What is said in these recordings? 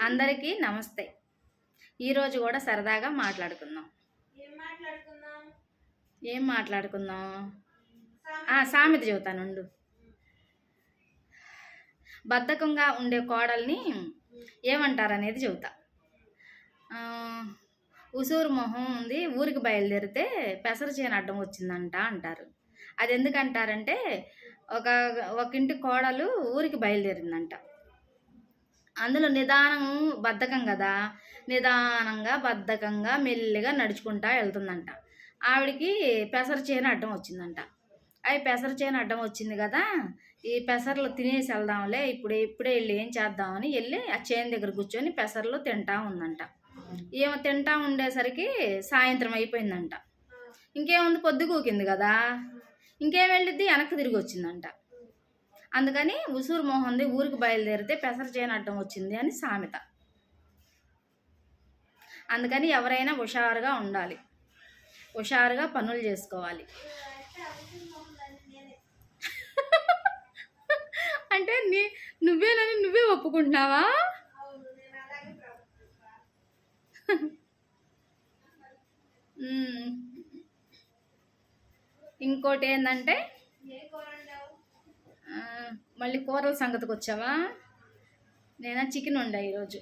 అందరికీ నమస్తే. ఈరోజు కూడా సరదాగా మాట్లాడుకుందాం. ఏం మాట్లాడుకుందాం? సామెత. చెబుతానుండు బద్ధకంగా ఉండే కోడల్ని ఏమంటారు అనేది చెబుతా ఉసూరు మొహం ఉంది ఊరికి బయలుదేరితే పెసరు చేను అడ్డం వచ్చిందంట అంటారు. అది ఎందుకంటారంటే ఒక ఒక ఇంటి కోడలు ఊరికి బయలుదేరిందంట. అందులో నిదానం బద్ధకం కదా? నిదానంగా బద్ధకంగా మెల్లిగా నడుచుకుంటా వెళ్తుందంట. ఆవిడికి పెసర చేను అడ్డం వచ్చిందంట. అవి పెసర చేను అడ్డం వచ్చింది కదా? ఈ పెసర్లు తినేసి వెళ్దాంలే ఇప్పుడు ఇప్పుడే వెళ్ళి ఏం చేద్దామని వెళ్ళి ఆ చేను దగ్గర కూర్చొని పెసర్లు తింటా ఉందంట. ఏమో తింటా ఉండేసరికి సాయంత్రం అయిపోయిందంట. ఇంకేముంది? పొద్దు కూకింది కదా? ఇంకేం వెళ్ళిద్ది? వెనక్కి తిరిగి వచ్చిందంట. అందుకని ఉసూరు మోహన్ది ఊరికి బయలుదేరితే పెసర చేయని అడ్డం వచ్చింది అని సామెత. అందుకని ఎవరైనా హుషారుగా ఉండాలి. హుషారుగా పనులు చేసుకోవాలి. అంటే నీ నువ్వేనని నువ్వే ఒప్పుకుంటున్నావా? ఇంకోటి ఏంటంటే మళ్ళీ కూరల సంగతికి వచ్చావా నేనా చికెన్ వండా ఈరోజు.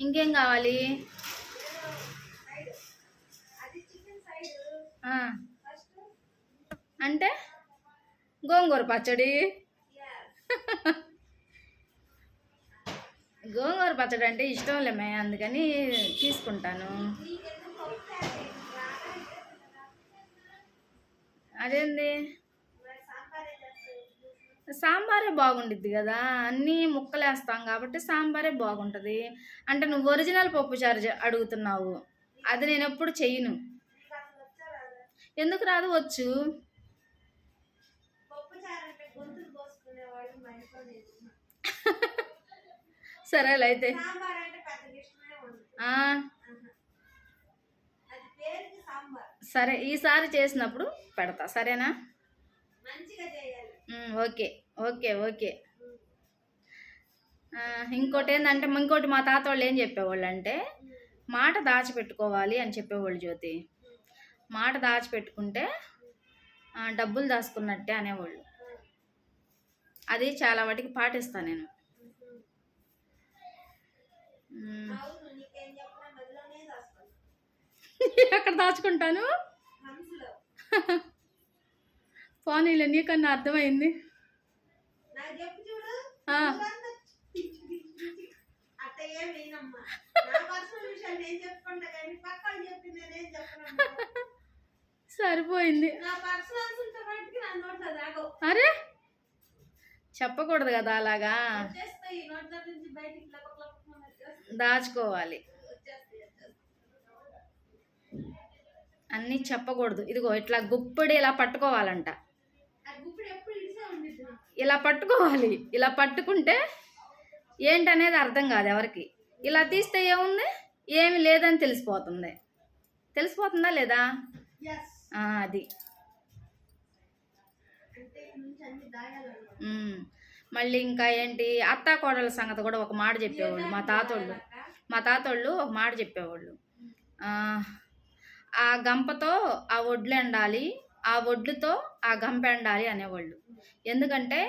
ఇంకేం కావాలి? అంటే గోంగూర పచ్చడి. గోంగూర పచ్చడి అంటే ఇష్టం లేమే అందుకని తీసుకుంటాను. అదేంది? సాంబారే బాగుండిద్ది కదా అన్నీ ముక్కలు వేస్తాం కాబట్టి సాంబారే బాగుంటుంది. అంటే నువ్వు ఒరిజినల్ పప్పు చారు అడుగుతున్నావు. అది నేను ఎప్పుడు చెయ్యను. ఎందుకు రాదు వచ్చు? సరేలే అయితే. సరే ఈసారి చేసినప్పుడు పెడతా. సరేనా? Okay okay okay. ఇంకోటి ఏంటంటే ఇంకోటి మా తాత వాళ్ళు ఏం చెప్పేవాళ్ళు అంటే మాట దాచిపెట్టుకోవాలి అని చెప్పేవాళ్ళు జ్యోతి. మాట దాచిపెట్టుకుంటే డబ్బులు దాచుకున్నట్టే అనేవాళ్ళు. అది చాలా వాటికి పాటిస్తాను నేను. ఎక్కడ దాచుకుంటాను? నీకన్నా అర్థమైంది. నాకు చెప్పు చూడు. ఆ. ఊరంతా పిచ్చి పిచ్చి పిచ్చి. అట్ట ఏం వినమ్మా నా పర్సనల్ విషయాలు నేను చెప్పుకుంటా కానీ పక్కన చెప్పి నేనేం చెప్పను సరిపోయింది. అరే! చెప్పకూడదు కదా అలాగా? దాచుకోవాలి. అన్నీ చెప్పకూడదు. ఇదిగో ఇట్లా గుప్పడి ఇలా పట్టుకోవాలంట ఆ గుప్పుడు ఎప్పుడు ఇడిసే ఉండిద్ది ఇలా పట్టుకోవాలి. ఇలా పట్టుకుంటే ఏంటనేది అర్థం కాదు ఎవరికి. ఇలా తీస్తే ఏముంది? ఏమి లేదని తెలిసిపోతుంది. తెలిసిపోతుందా లేదా? అది. మళ్ళీ ఇంకా ఏంటి? అత్తా కోడల సంగతి కూడా ఒక మాట చెప్పేవాళ్ళు మా తాతోళ్ళు. మా తాతోళ్ళు ఒక మాట చెప్పేవాళ్ళు. ఆ, ఆ గంపతో ఆ వడ్లు ఎండాలి. ఆ ఒడ్లుతో ఆ గంపెండాలి అనేవాళ్ళు. ఎందుకంటే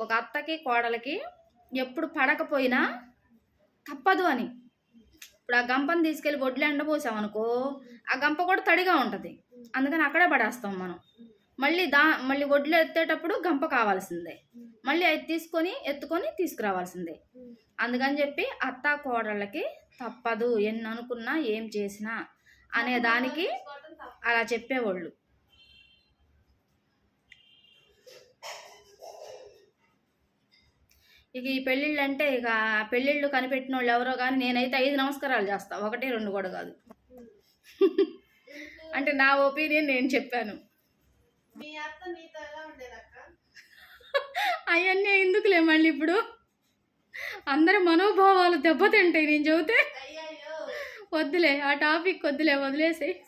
ఒక అత్తకి కోడలకి ఎప్పుడు పడకపోయినా తప్పదు అని. ఇప్పుడు ఆ గంపను తీసుకెళ్ళి వడ్లు ఎండబోసామనుకో ఆ గంప కూడా తడిగా ఉంటుంది. అందుకని అక్కడే పడేస్తాం మనం. మళ్ళీ దా మళ్ళీ వడ్లు ఎత్తేటప్పుడు గంప కావాల్సిందే. మళ్ళీ అది తీసుకొని ఎత్తుకొని తీసుకురావాల్సిందే. అందుకని చెప్పి అత్త కోడళ్ళకి తప్పదు ఎన్ని అనుకున్నా ఏం చేసినా అనే దానికి అలా చెప్పేవాళ్ళు. ఇక ఈ పెళ్ళిళ్ళు అంటే ఇక పెళ్ళిళ్ళు కనిపెట్టిన వాళ్ళు ఎవరో కానీ నేనైతే ఐదు నమస్కారాలు చేస్తా. ఒకటి రెండు కూడా కాదు. అంటే నా ఒపీనియన్ నేను చెప్పాను. అవన్నీ ఎందుకులే మళ్ళీ ఇప్పుడు? అందరి మనోభావాలు దెబ్బతింటాయి నేను చెబితే. వద్దులే ఆ టాపిక్ వద్దులే వదిలేసి.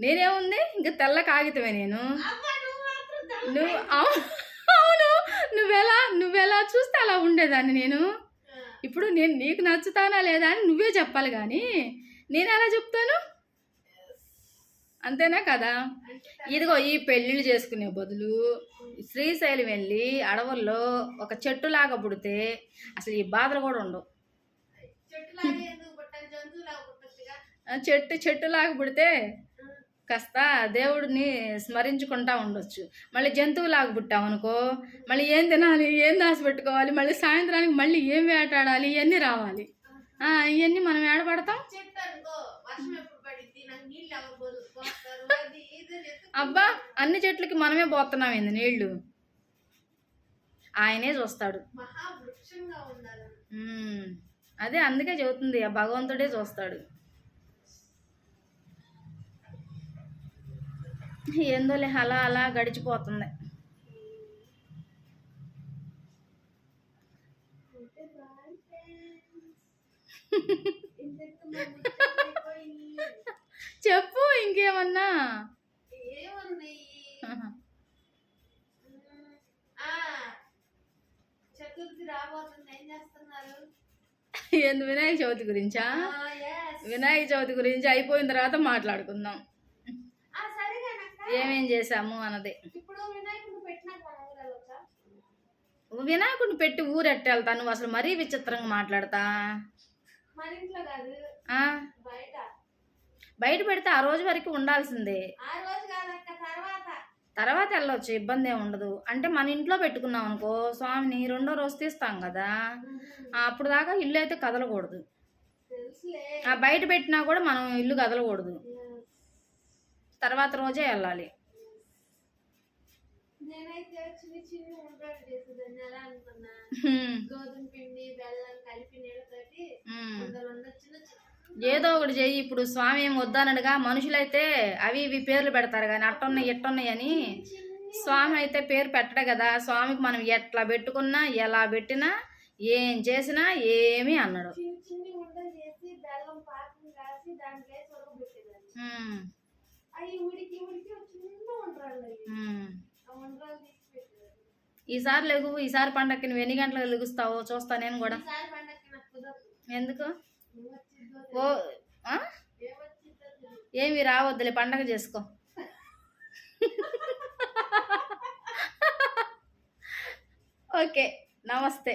నేనేముంది? ఇంకా తెల్ల కాగితమే నేను. నువ్వు మాత్రం తెల్ల నువ్వు అవు- అవును నువ్వెలా నువ్వెలా చూస్తే అలా ఉండేదాన్ని నేను. ఇప్పుడు నేను నీకు నచ్చుతానా లేదా అని నువ్వే చెప్పాలి కానీ నేను ఎలా చెప్తాను? అంతేనా కదా? ఇదిగో ఈ పెళ్ళిళ్ళు చేసుకునే బదులు శ్రీశైలం వెళ్ళి అడవుల్లో ఒక చెట్టులాగా పుడితే అసలు ఈ బాధలు కూడా ఉండవు. ఆ చెట్టు చెట్టులాగా పుడితే కాస్త దేవుడిని స్మరించుకుంటా ఉండొచ్చు. మళ్ళీ జంతువులాగా పుట్టామనుకో మళ్ళీ ఏం తినాలి ఏం దాచి పెట్టుకోవాలి మళ్ళీ సాయంత్రానికి మళ్ళీ ఏం వేటాడాలి ఇవన్నీ రావాలి. ఆ, ఇవన్నీ మనం ఏడపడతాం? అనుకో అబ్బా అన్ని చెట్లకి మనమే పోతున్నాం ఏంది నీళ్ళు ఆయనే చూస్తాడు. అదే అందుకే చెబుతుంది ఆ భగవంతుడే చూస్తాడు. ఏందోలే అలా అలా గడిచిపోతుంది. చెప్పు ఇంకేమన్నా? ఏంది వినాయక చవితి గురించా? Yes. వినాయక చవితి గురించి అయిపోయిన తర్వాత మాట్లాడుకుందాం. ఏమేం చేసాము అన్నది. వినాయకుడిని పెట్టి ఊరెట్టి వెళ్తా నువ్వు అసలు మరీ విచిత్రంగా మాట్లాడతా? బయట. పెడితే ఆ రోజు వరకు ఉండాల్సిందే. తర్వాత. వెళ్ళొచ్చు ఇబ్బంది ఏమి ఉండదు. అంటే మన ఇంట్లో పెట్టుకున్నాం అనుకో స్వామిని రెండో రోజు తీస్తాం కదా. అప్పుడు దాకా ఇల్లు అయితే కదలకూడదు. ఆ బయట పెట్టినా కూడా మనం ఇల్లు కదలకూడదు. తర్వాత రోజే వెళ్ళాలి. నేనైతే చిన్న చిన్న ఉండలు చేసేదాన్ని ఎలా అనుకున్నా. హ్మ్. గోధుమ పిండి బెల్లం కలిపి నీళ్ళతోటి హ్మ్. ఉండలు ఉండ చిన్న చిన్న ఏదో ఒకటి చెయ్యి. ఇప్పుడు స్వామి ఏం వద్దనడుగా మనుషులైతే అవి ఇవి పేర్లు పెడతారు కానీ అట్టున్నాయి ఎట్టున్నాయి అని. స్వామి అయితే పేరు పెట్టడు కదా. స్వామికి మనం ఎట్లా పెట్టుకున్నా ఎలా పెట్టినా ఏం చేసినా ఏమీ అన్నాడు చిన్న చిన్న ఉండలు చేసి బెల్లం పాకం రాసి దాంట్లో. అవి ఉడికి ఉడికి చిన్న. ఆ తీసి ఈసారి లెగు ఈసారి పండక్కి నువ్వు ఎన్ని గంటలకు లెగుస్తావో చూస్తా నేను కూడా. ఈసారి పండక్కి నాకు కుదరదు. ఎందుకు? ఓ ఆ? ఏమి రావద్దులే పండగ చేసుకో. ఓకే నమస్తే.